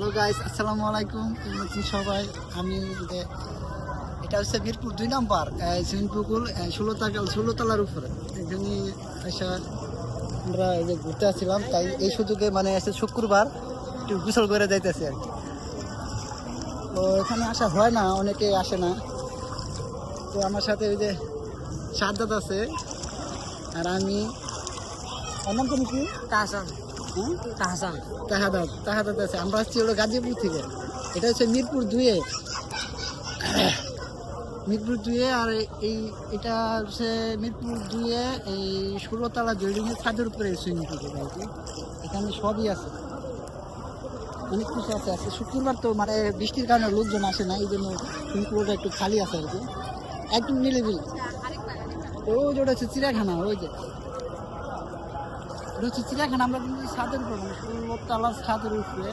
Hello guys আসসালামু আলাইকুম কেমন আছেন সবাই? আমি এটা হচ্ছে মিরপুর দুই নাম্বার সুইমিং পুকুল ষোলো তালা ষোলো তলার উপরে। এখানে এসে আমরা এই যে ঘুরতে আসছিলাম, তাই এই সুযোগে মানে এসে শুক্রবার একটু গোসল করে যাইতেছি আর কি। তো এখানে আসা হয় না, অনেকে আসে না। তো আমার সাথে ওই যে সাদ্দাত আছে, আর আমি আমার কি? তাহসান। হ্যাঁ তাহসান তাহাদাত তাহাদাত আছে। আমরা আসছি হলো গাজীপুর থেকে। এটা হচ্ছে মিরপুর দুয়ে। মিরপুর দুয়ে আর এই এটা হচ্ছে মিরপুর দুয়ে এই ষোলোতলা বিল্ডিং এর ছাদের উপরে সুইমিং পুল আর কি। এখানে সবই আছে। অনেক কিছু আছে। আছে শুক্রবার তো মানে বৃষ্টির কারণে লোকজন আসে না এই জন্য সুইমিং পুলটা একটু খালি আছে আর কি। একদম নিলিবিলি। ওই যে ওটা হচ্ছে চিড়িয়াখানা ওই যে। হচ্ছে চিড়িয়াখানা আমরা কিন্তু ছাদের উপরে তলার ছাদের উপরে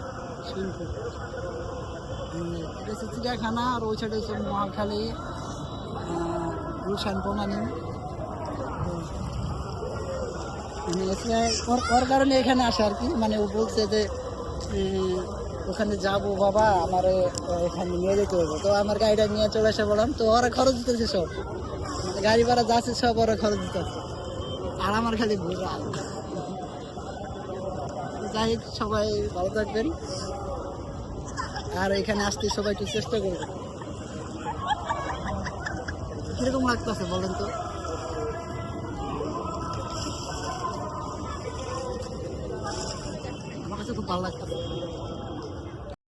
চিড়িয়াখানা আর ওই সাইডে হচ্ছে মহাখালী গুলশান তো, মানে ওর কারণে এখানে আসে আর কি। মানে ও বলছে যে ওখানে যাব বাবা আমার এখানে নিয়ে যেতে হবে। তো আমার গাড়িটা নিয়ে চলে এসে বললাম তো ওরা খরচ দিতেছে সব। গাড়ি ভাড়া যাচ্ছে সব ওরা খরচ দিতেছে। আর আমার খালি ঘোরা যাই সবাই ভালো থাকবেন। আর এখানে আসতে সবাই একটু চেষ্টা করবেন। কীরকম লাগতেছে বলেন তো? আমার কাছে খুব ভালো লাগতেছে।